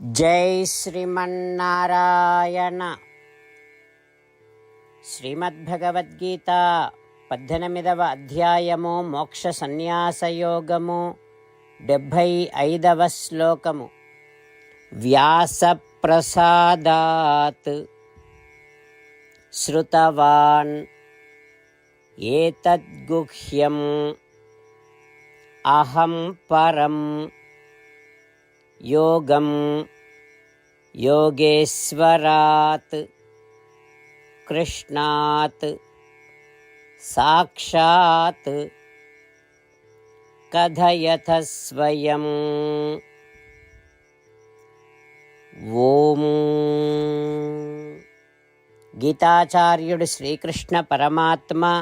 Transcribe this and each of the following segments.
జై శ్రీమన్నారాయణ. శ్రీమద్భగవద్గీత పద్దెనిమిదవ అధ్యాయము మోక్ష సన్యాసయోగము డెబ్భై ఐదవ శ్లోకము. వ్యాసప్రసాదాత్ శృతవాన్ ఏతద్గుహ్యం అహం పరం योगं योगेश्वरात् कृष्णात् साक्षात् कथयथ स्वयम् कथयथस्वयम् गीताचार्युडु श्रीकृष्णपरमात्मा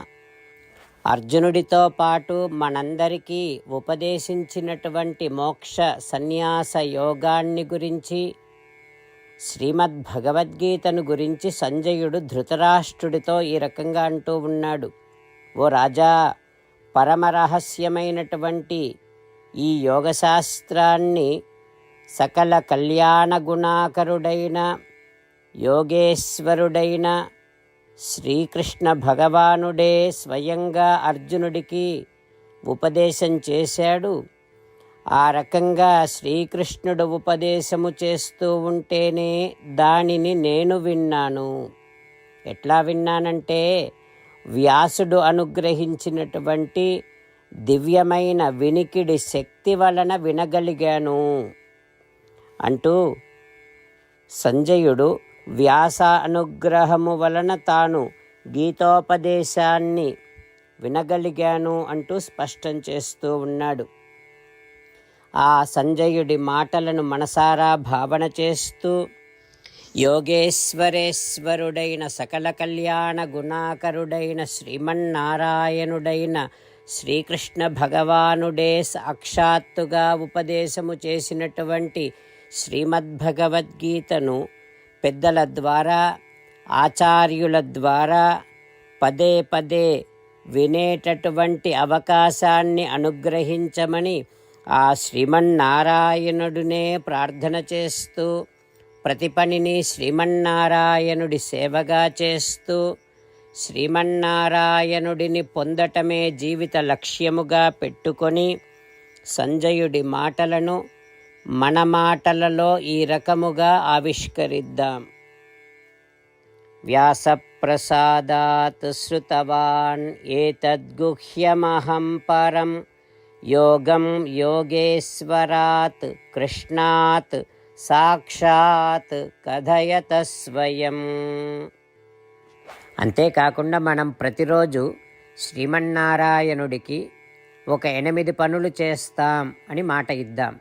అర్జునుడితో పాటు మనందరికీ ఉపదేశించినటువంటి మోక్ష సన్యాస యోగాన్ని గురించి శ్రీమద్ భగవద్గీతను గురించి సంజయుడు ధృతరాష్ట్రుడితో ఈ రకంగా అంటూ ఉన్నాడు. ఓ రాజా పరమరహస్యమైనటువంటి ఈ యోగశాస్త్రాన్ని సకల కళ్యాణ గుణాకరుడైన యోగేశ్వరుడైన శ్రీకృష్ణ భగవానుడే స్వయంగా అర్జునుడికి ఉపదేశం చేశాడు. ఆ రకంగా శ్రీకృష్ణుడు ఉపదేశము చేస్తూ ఉంటేనే దానిని నేను విన్నాను. ఎట్లా విన్నానంటే వ్యాసుడు అనుగ్రహించినటువంటి దివ్యమైన వినికిడి శక్తి వలన వినగలిగాను. అంటూ సంజయుడు వ్యాస అనుగ్రహము వలన తాను గీతోపదేశాన్ని వినగలిగాను అంటూ స్పష్టం చేస్తూ ఉన్నాడు. ఆ సంజయుడి మాటలను మనసారా భావన చేస్తూ యోగేశ్వరేశ్వరుడైన సకల కళ్యాణ గుణాకరుడైన శ్రీమన్నారాయణుడైన శ్రీకృష్ణ భగవానుడే సాక్షాత్తుగా ఉపదేశము చేసినటువంటి శ్రీమద్భగవద్గీతను పెద్దల ద్వారా ఆచార్యుల ద్వారా పదే పదే వినేటటువంటి అవకాశాన్ని అనుగ్రహించమని ఆ శ్రీమన్నారాయణుడినే ప్రార్థన చేస్తూ ప్రతి పనిని శ్రీమన్నారాయణుడి సేవగా చేస్తూ శ్రీమన్నారాయణుడిని పొందటమే జీవిత లక్ష్యముగా పెట్టుకొని సంజయుడి మాటలను మన మాటలలో ఈ రకముగా ఆవిష్కరిద్దాం. వ్యాసప్రసాదాత్ శృతవాన్ ఏతద్గుహ్యమహం పరం యోగం యోగేశ్వరాత్ కృష్ణాత్ సాక్షాత్ కథయత స్వయం. అంతేకాకుండా మనం ప్రతిరోజు శ్రీమన్నారాయణుడికి ఒక ఎనిమిది పనులు చేస్తాం అని మాట ఇద్దాం.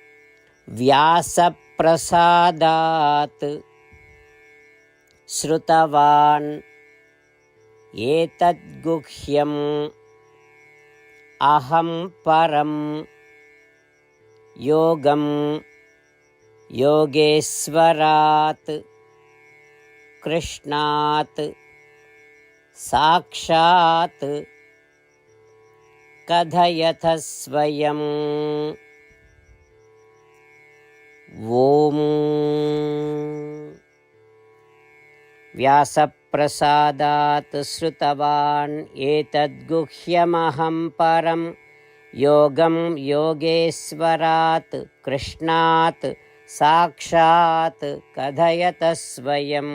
व्यासप्रसादात् श्रुतवान् एतद्गुह्यम् अहं परं योगं योगेश्वरात् कृष्णात् साक्षात् कथयथ स्वयम् ॐ व्यासप्रसादात् श्रुतवान् एतद्गुह्यमहं परं योगं योगेश्वरात् कृष्णात् साक्षात् कथयत स्वयम्